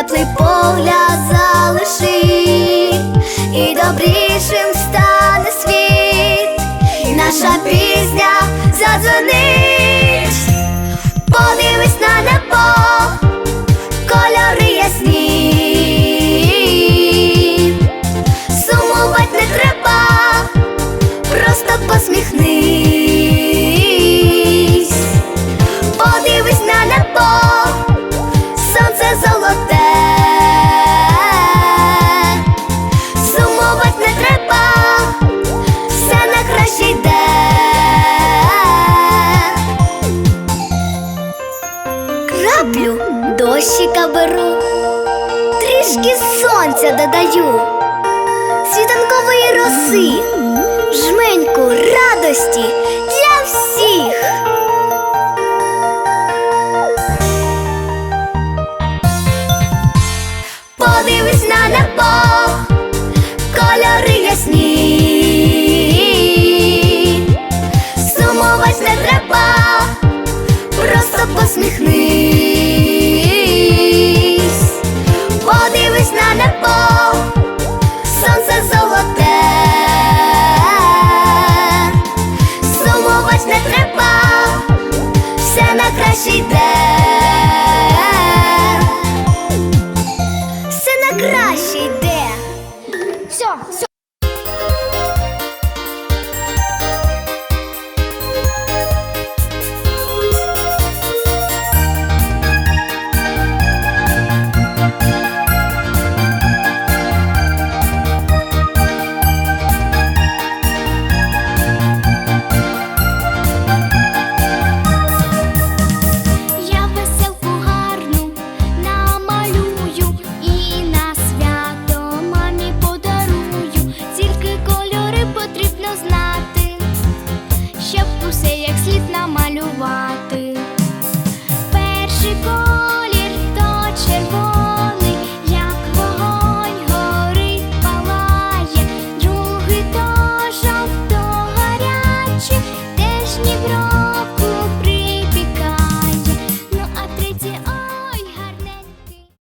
теплий погляд залиши, і добрішим стане світ, наша пісня. Сонця додаю, світанкової роси, жменьку радості для всіх. Подивись на небо, кольори ясні, сумувать не треба, просто посміхнись, краще йде. Все на краще йде. Все, все. Усе як слід намалювати.